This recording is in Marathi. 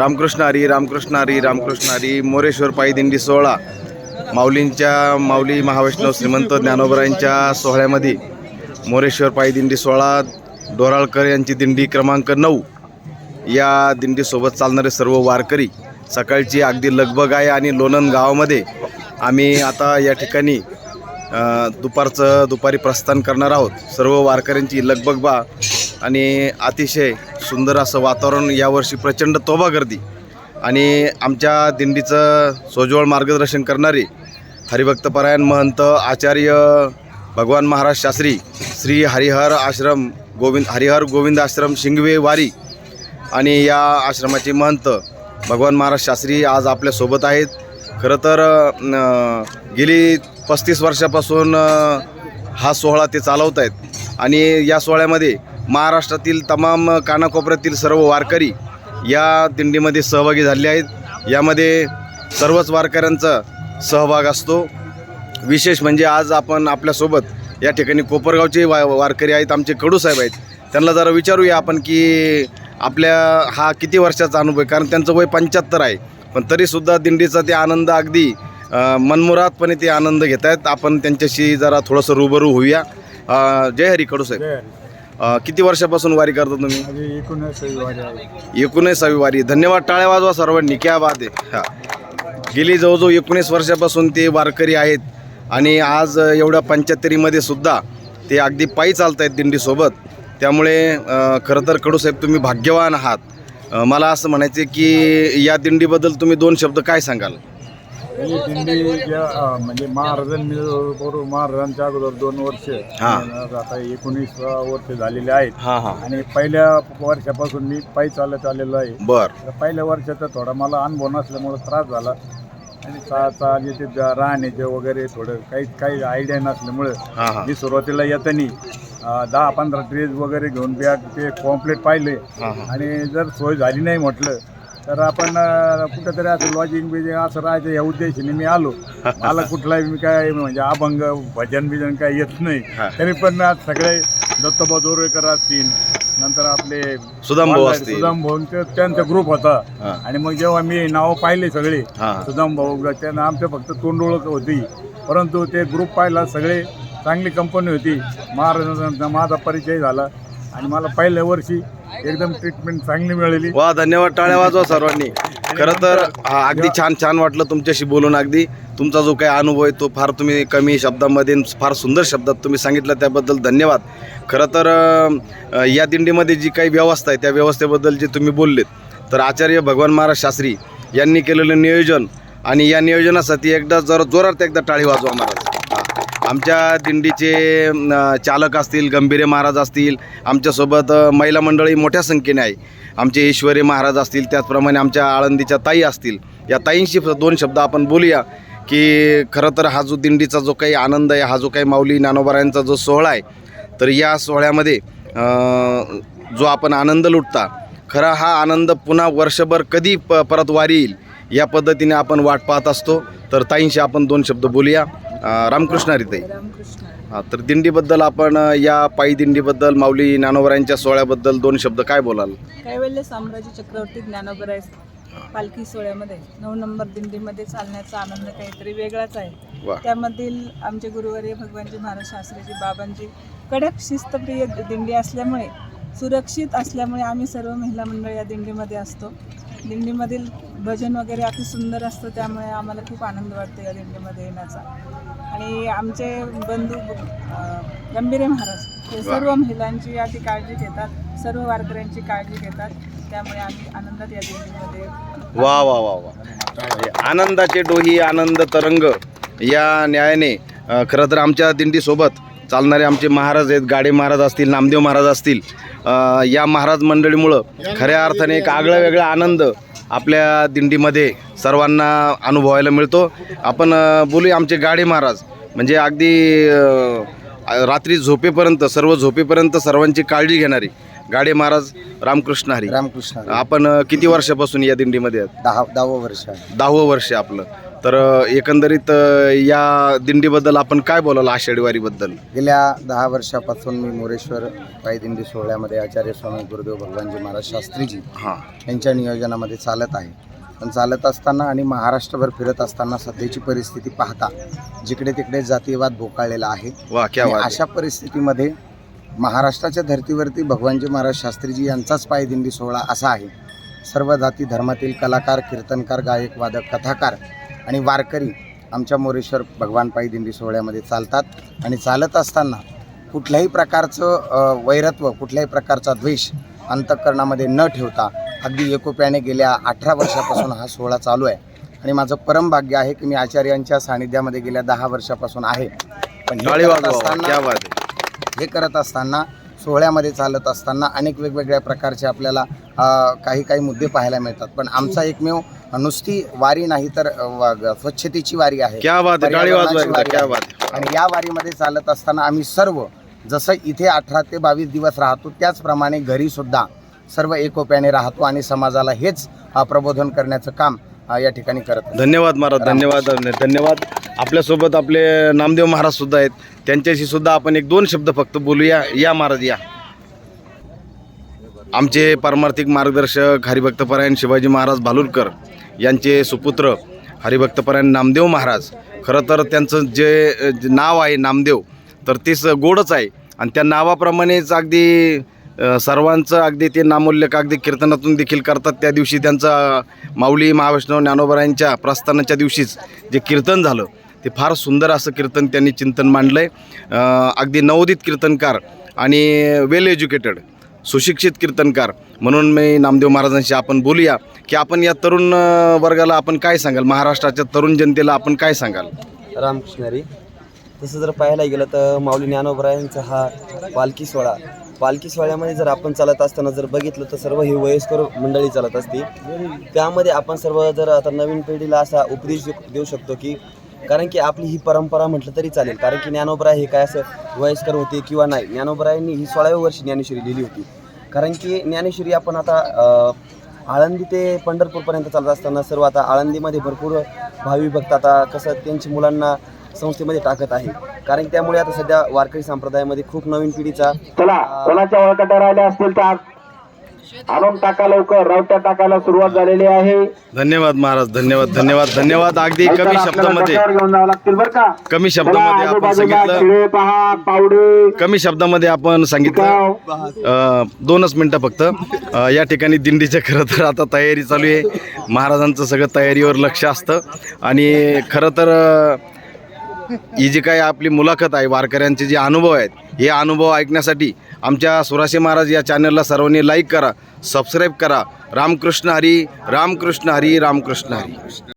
रामकृष्ण हरी रामकृष्ण हरी रामकृष्ण हरी मोरेश्वर पायी दिंडी सोहळा. माऊलींच्या माऊली महावैष्णव श्रीमंत ज्ञानोबरायांच्या सोहळ्यामध्ये मोरेश्वर पायी दिंडी सोहळा डोराळकर यांची दिंडी क्रमांक नऊ. या दिंडीसोबत चालणारे सर्व वारकरी सकाळची अगदी लगबग आहे आणि लोणंद गावामध्ये आम्ही आता या ठिकाणी दुपारचं दुपारी प्रस्थान करणार आहोत. सर्व वारकऱ्यांची लगबग बा आणि अतिशय सुंदर असं वातावरण यावर्षी प्रचंड तोबा गर्दी. आणि आमच्या दिंडीचं सोज्वळ मार्गदर्शन करणारे हरिभक्तपरायण महंत आचार्य भगवान महाराज शास्त्री श्री हरिहर आश्रम गोविंद हरिहर गोविंद आश्रम शिंगवे वारी आणि या आश्रमाचे महंत भगवान महाराज शास्त्री आज आपल्यासोबत आहेत. खरं तर गेली पस्तीस वर्षापासून हा सोहळा ते चालवत आहेत आणि या सोहळ्यामध्ये महाराष्ट्रातील तमाम कानाकोपऱ्यातील सर्व वारकरी या दिंडीमध्ये सहभागी झाले आहेत. यामध्ये सर्वच वारकऱ्यांचा सहभाग असतो. विशेष म्हणजे आज आपण आपल्यासोबत या ठिकाणी कोपरगावचे वा वारकरी आहेत. आमचे कडूसाहेब आहेत. त्यांना जरा विचारूया आपण की आपल्या हा किती वर्षाचा अनुभव आहे? कारण त्यांचं वय पंच्याहत्तर आहे. पण तरीसुद्धा दिंडीचा ते आनंद अगदी मनमुरातपणे मनमुरादपणे ते आनंद घेत आहेत आपण त्यांच्याशी जरा थोडंसं रूबरू होऊया. जय हरी कडूसाहेब जय अ, किती वर्षापासून वारी करता तुम्ही? माझी एकूणच आहे. एकोणीसावी वारी. धन्यवाद टाळ्या वाजवा सर्वांनी. क्या बात आहे. हा. गेली जवळजवळ एकोणीस वर्षापासून ते वारकरी आहेत. आणि आज एवढ्या पंच्याहत्तरीमध्ये सुद्धा ते अगदी पायी चालत आहेत दिंडीसोबत. त्यामुळे अ, खरं तर कडूसाहेब तुम्ही भाग्यवान आहात. अ, मला असं म्हणायचं की या दिंडीबद्दल तुम्ही दोन शब्द काय सांगाल? ही दिंडी ज्या अं, म्हणजे महाराजांनी बरोबर महाराजांच्या अगोदर दोन वर्ष. हा. आता एकोणीस वर्ष झालेले आहेत. हां हां. आणि पहिल्या वर्षापासून मी पायी चालत आलेलो आहे. बरं. तर पहिल्या वर्षाचा थोडा मला अनुभव नसल्यामुळं त्रास झाला. आणि चा आणि ते ज- राहण्याचे वगैरे थोडं काही काही आयडिया नसल्यामुळं हां हां. मी सुरुवातीला येतानी अं, दहा पंधरा ड्रेस वगैरे घेऊन बॅग ते कॉम्प्लेट पाहिले. हां हां. आणि जर सोय झाली नाही म्हटलं तर आपण कुठंतरी असं लॉजिंग बिजिंग असं राहायचं या उद्देशाने मी आलो. मला कुठलाही मी काय म्हणजे अभंग भजन बिजन काय येत नाही. तरी पण आज सगळे दत्तोबा दोरेकर असतील नंतर आपले सुदाम भाऊ. सुदाम भाऊ त्यांचा ग्रुप होता. आणि मग जेव्हा मी नाव पाहिले सगळे सुदाम भाऊ त्यांना आमच्या फक्त तोंड ओळख होती. परंतु ते ग्रुप पाहिला सगळे चांगली कंपनी होती. महाराजांचा माझा परिचय झाला. आणि मला पहिल्या वर्षी एकदम ट्रीटमेंट चांगली मिळाली वा धन्यवाद टाळ्या वाजवा सर्वांनी. खरं तर हा, अगदी छान छान वाटलं तुमच्याशी बोलून अगदी. तुमचा जो काही अनुभव आहे तो फार तुम्ही कमी शब्दामध्ये फार सुंदर शब्दात तुम्ही सांगितलं त्याबद्दल धन्यवाद. खरं तर अ, या दिंडीमध्ये जी काही व्यवस्था आहे त्या व्यवस्थेबद्दल जे तुम्ही बोललेत तर आचार्य भगवान महाराज शास्त्री यांनी केलेलं नियोजन आणि या नियोजनासाठी एकदा जरा जोरात एकदा टाळी वाजवा महाराज. आमच्या दिंडीचे चालक असतील गंभीरे महाराज असतील आमच्यासोबत महिला मंडळी मोठ्या संख्येने आहे. आमचे ईश्वरी महाराज असतील त्याचप्रमाणे आमच्या आळंदीच्या ताई असतील. या ताईंशी दोन शब्द आपण बोलूया की खरं तर हा जो दिंडीचा जो काही आनंद आहे हा जो काही माऊली नानोबारायांचा जो सोहळा आहे तर या सोहळ्यामध्ये जो आपण आनंद लुटता खरा हा आनंद पुन्हा वर्षभर कधी प परत वारी येईल या पद्धतीने आपण वाट पाहत असतो. तर ताईंशी आपण दोन शब्द बोलूया. रामकृष्ण रामकृष्ण हा, तर दिंडीबद्दल आपण या पायी दिंडीबद्दल माऊली ज्ञानोबरायांच्या सोहळ्याबद्दल दोन शब्द काय बोलाल? कैवल्य साम्राज्य चक्रवर्ती ज्ञानोबराय पालखी सोहळ्यामध्ये नऊ नंबर दिंडीमध्ये चालण्याचा आनंद काहीतरी वेगळाच आहे. त्यामधील आमचे गुरुवर्य भगवानजी महाराज शास्त्रीजी बाबांजी कडक शिस्तप्रिय दिंडी असल्यामुळे सुरक्षित असल्यामुळे आम्ही सर्व महिला मंडळ या दिंडीमध्ये असतो. दिंडीमधील भजन वगैरे अति सुंदर असतं त्यामुळे आम्हाला खूप आनंद वाटतो या दिंडीमध्ये येण्याचा. आणि आमचे बंधू गंभीरे महाराज हे सर्व महिलांची आधी काळजी घेतात सर्व वारकऱ्यांची काळजी घेतात त्यामुळे आम्ही आनंदात या दिंडीमध्ये वा वा वा वा. म्हणजे आनंदाचे डोही आनंद तरंग या न्यायाने खरं तर आमच्या दिंडीसोबत चालणारे आमचे महाराज आहेत गाडे महाराज असतील नामदेव महाराज असतील या महाराज मंडळीमुळं खऱ्या अर्थाने एक आगळा वेगळा आनंद आपल्या दिंडीमध्ये सर्वांना अनुभवायला मिळतो. आपण बोलूया आमचे गाडे महाराज. म्हणजे अगदी रात्री झोपेपर्यंत सर्व झोपेपर्यंत सर्वांची काळजी घेणारी गाडे महाराज रामकृष्ण हरी. रामकृष्ण आपण किती वर्षापासून या दिंडीमध्ये आहात? दहा दहावं वर्ष दहावं वर्ष आपलं. तर एकंदरीत या दिंडीबद्दल आपण काय बोलाल आषाढी वारीबद्दल गेल्या दहा वर्षापासून मी मोरेश्वर पायदिंडी सोहळ्यामध्ये आचार्य स्वामी गुरुदेव भगवानजी महाराज शास्त्रीजी हां. यांच्या नियोजनामध्ये चालत आहे. पण चालत असताना आणि महाराष्ट्रभर फिरत असताना सध्याची परिस्थिती पाहता जिकडे तिकडे जातीयवाद भोकाळलेला आहे. आणि अशा परिस्थितीमध्ये महाराष्ट्राच्या धर्तीवरती भगवानजी महाराज शास्त्रीजी यांचाच पायदिंडी सोहळा असा आहे. सर्व जाती धर्मातील कलाकार कीर्तनकार गायक वादक कथाकार आणि वारकरी आमच्या मोरेश्वर भगवान पायदिंडी सोहळ्यामध्ये चालतात. आणि चालत असताना कुठल्याही प्रकारचं वैरत्व कुठल्याही प्रकारचा द्वेष अंतःकरणामध्ये न ठेवता अगदी एकोप्याने गेल्या अठरा वर्षापासून हा सोहळा चालू आहे. आणि माझं परम भाग्य आहे की मी आचार्यांच्या सानिध्यामध्ये गेल्या दहा वर्षापासून आहे. पण हे करत असताना- हे करत असताना सोहळ्यामध्ये चालत असताना अनेक वेगवेगळ्या प्रकारचे आपल्याला काही काही मुद्दे पाहायला मिळतात. पण आमचा एकमेव नुसती वारी नाही तर स्वच्छतेची वारी आहे. क्या बात. आणि या वारीमध्ये चालत असताना आम्ही सर्व जसं इथे अठरा ते बावीस दिवस राहतो त्याचप्रमाणे घरी सुद्धा सर्व एकोप्याने राहतो आणि समाजाला हेच प्रबोधन करण्याचं काम या ठिकाणी करत. धन्यवाद महाराज धन्यवाद धन्यवाद. आपल्यासोबत आपले नामदेव महाराज सुद्धा आहेत. त्यांच्याशी सुद्धा आपण एक दोन शब्द फक्त बोलूया. या महाराज या. आमचे पारमार्थिक मार्गदर्शक हरिभक्तपरायण शिवाजी महाराज भालुरकर. यांचे सुपुत्र हरिभक्तपरायण नामदेव महाराज. खरं तर त्यांचं जे जे नाव आहे नामदेव तर तेच गोडच आहे. आणि त्या नावाप्रमाणेच अगदी सर्वांचं अगदी ते नामोल्लेख अगदी कीर्तनातून देखील करतात. त्या दिवशी त्यांचा माऊली महावैष्णव ज्ञानोबरायांच्या प्रस्थानाच्या दिवशीच जे कीर्तन झालं ते फार सुंदर असं कीर्तन त्यांनी चिंतन मांडलं आहे अगदी नवोदित कीर्तनकार आणि वेल एज्युकेटेड सुशिक्षित कीर्तनकार. म्हणून मी नामदेव महाराजांशी आपण बोलूया की आपण या तरुण वर्गाला आपण काय सांगाल? महाराष्ट्राच्या तरुण जनतेला आपण काय सांगाल? रामकृष्णरी तसं जर पाहायला गेलं तर माऊली ज्ञानोबरायांचा हा पालखी सोहळा. पालखी सोहळ्यामध्ये जर आपण चालत असताना जर बघितलं तर सर्व ही वयस्कर मंडळी चालत असते त्यामध्ये आपण सर्व जर आता नवीन पिढीला असा उपदेश देऊ शकतो की कारण की आपली ही परंपरा म्हटलं तरी चालेल. कारण की ज्ञानोबराय हे काय असं वयस्कर होते किंवा नाही ज्ञानोबरायांनी ही सोळाव्या वर्षी ज्ञानेश्वरी लिहिली होती. कारण की ज्ञानेश्वरी आपण आता आळंदी ते पंढरपूरपर्यंत चालत असताना सर्व आता आळंदीमध्ये भरपूर भावी भक्त आता कसं त्यांच्या मुलांना संस्थेमध्ये टाकत आहे. कारण त्यामुळे आता सध्या वारकरी संप्रदायामध्ये खूप नवीन पिढीचा चला कोणाच्या ओळखट्या राहिल्या असतील तर आणून टाका लवकर. रावट्या टाकायला सुरुवात झालेली आहे. धन्यवाद महाराज धन्यवाद धन्यवाद धन्यवाद. अगदी कमी शब्दामध्ये. डोक्यावर घेऊन जावं लागतील बरं का? कमी शब्दामध्ये आपण सांगितलं. पहा पावडे. कमी शब्दामध्ये आपण सांगितलं. अ, दोनच मिनटं फक्त. अ, या ठिकाणी दिंडीच्या खरं तर आता तयारी चालू आहे. महाराजांचं सगळं तयारीवर लक्ष असतं. आणि खरं तर अ, ही जी काही आपली मुलाखत आहे वारकऱ्यांचे जे अनुभव आहेत हे अनुभव ऐकण्यासाठी आमच्या सुराशे महाराज या चॅनलला सर्वांनी लाईक करा सबस्क्राईब करा. रामकृष्ण हरी रामकृष्ण हरी रामकृष्ण हरी.